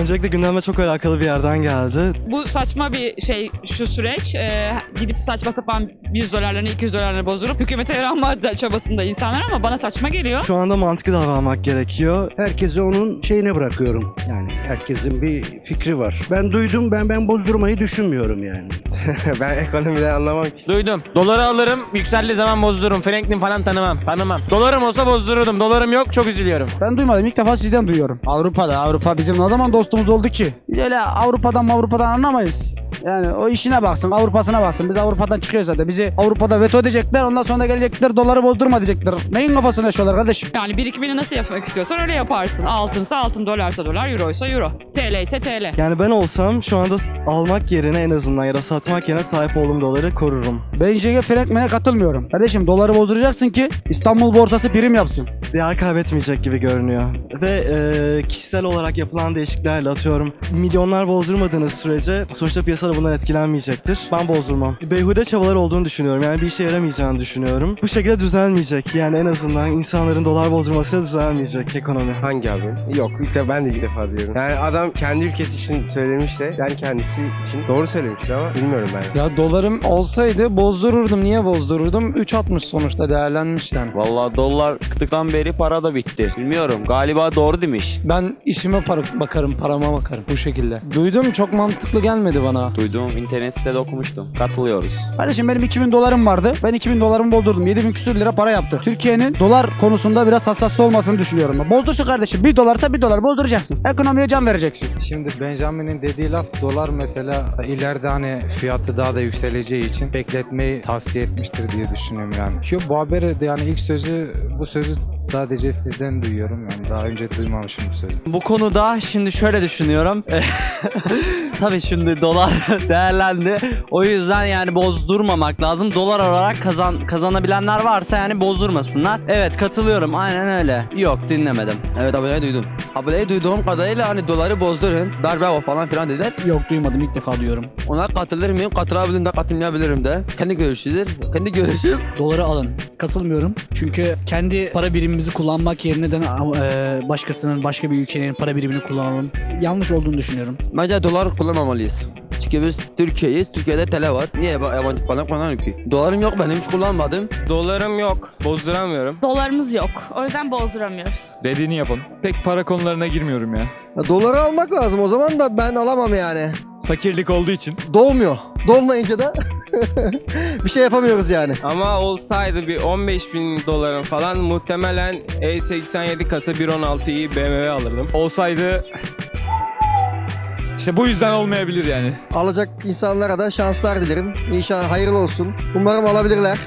Öncelikle gündeme çok alakalı bir yerden geldi. Bu saçma bir şey şu süreç. Ee, gidip saçma sapan 100 dolarlarını 200 dolarlarını bozdurup hükümete yaranma da- çabasında insanlar ama bana saçma geliyor. Şu anda mantıklı davranmak gerekiyor. Herkese onun şeyine bırakıyorum. Yani herkesin bir fikri var. Ben duydum ben ben bozdurmayı düşünmüyorum yani. ben ekonomiden anlamam ki. Duydum. Doları alırım, yükseldiği zaman bozdururum. Franklin falan tanımam, tanımam. Dolarım olsa bozdururdum. Dolarım yok, çok üzülüyorum. Ben duymadım. ilk defa sizden duyuyorum. Avrupa'da. Avrupa bizim ne zaman dostumuz oldu ki? Biz öyle Avrupa'dan Avrupa'dan anlamayız. Yani o işine baksın, Avrupa'sına baksın. Biz Avrupa'dan çıkıyoruz zaten. Bizi Avrupa'da veto edecekler. Ondan sonra da gelecekler doları bozdurma diyecekler. Neyin kafasını yaşıyorlar kardeşim? Yani birikimini nasıl yapmak istiyorsan öyle yaparsın. Altınsa altın, dolarsa dolar, euroysa euro. TL ise TL. Yani ben olsam şu anda almak yerine en azından ya da satmak yerine sahip olduğum doları korurum. Ben J.G. Frankman'e katılmıyorum. Kardeşim doları bozduracaksın ki İstanbul borsası prim yapsın. Değer kaybetmeyecek gibi görünüyor. Ve e, kişisel olarak yapılan değişikliklerle atıyorum milyonlar bozdurmadığınız sürece sonuçta piyasada bundan etkilenmeyecektir. Ben bozdurmam. Beyhude çabalar olduğunu düşünüyorum. Yani bir işe yaramayacağını düşünüyorum. Bu şekilde düzelmeyecek. Yani en azından insanların dolar bozdurmasıyla düzelmeyecek ekonomi. Hangi abi? Yok ilk defa ben de ilk defa diyorum. Yani adam kendi ülkesi için söylemiş de yani kendisi için doğru söylemiştir ama bilmiyorum ben. Ya dolarım olsaydı bozdururdum. Niye bozdururdum? 3.60 sonuçta değerlenmiş yani. Vallahi dolar çıktıktan beri para da bitti. Bilmiyorum galiba doğru demiş. Ben işime para, bakarım, parama bakarım bu şekilde. Duydum çok mantıklı gelmedi bana. Duydum internet sitede okumuştum. Katılıyoruz. Kardeşim benim 2000 dolarım vardı. Ben 2000 dolarımı bozdurdum. 7000 küsür lira para yaptı. Türkiye'nin dolar konusunda biraz hassaslı olmasını düşünüyorum. ben. Bozdursun kardeşim. 1 dolarsa 1 dolar bozduracaksın. Ekonomiye can vereceksin. Şimdi Benjamin'in dediği laf dolar mesela ileride hani fiyatı daha da yükseleceği için bekletmeyi tavsiye etmiştir diye düşünüyorum yani. Yo, bu haberi de yani ilk sözü bu sözü sadece sizden duyuyorum yani daha önce duymamışım bu sözü. Bu konuda şimdi şöyle düşünüyorum. Tabii şimdi dolar değerlendi. O yüzden yani bozdurmamak lazım. Dolar olarak kazan kazanabilenler varsa yani bozdurmasınlar. Evet katılıyorum. Aynen öyle. Yok dinlemedim. Evet aboneyi duydum. Aboneyi duyduğum kadarıyla hani doları bozdurun. Darbe o falan filan dediler. Yok duymadım. ilk defa duyuyorum. Ona katılır mıyım? Katılabilirim de katılmayabilirim de. Kendi görüşüdür. Kendi görüşüm. Doları alın. Katılmıyorum. Çünkü kendi para birimimizi kullanmak yerine de e, başkasının, başka bir ülkenin para birimini kullanalım. Yanlış olduğunu düşünüyorum. Bence dolar kullanmamalıyız. Çünkü biz Türkiye'yiz. Türkiye'de TL var. Niye yaba- yabancı falan kullanalım ki? Dolarım yok benim hiç kullanmadım. Dolarım yok, bozduramıyorum. Dolarımız yok. O yüzden bozduramıyoruz. Dediğini yapın. Pek para konularına girmiyorum ya. Doları almak lazım o zaman da ben alamam yani. Fakirlik olduğu için. Dolmuyor. Dolmayınca da bir şey yapamıyoruz yani. Ama olsaydı bir 15 bin dolarım falan muhtemelen E87 kasa 1.16'yı BMW alırdım. Olsaydı işte bu yüzden olmayabilir yani. Alacak insanlara da şanslar dilerim. İnşallah hayırlı olsun. Umarım alabilirler.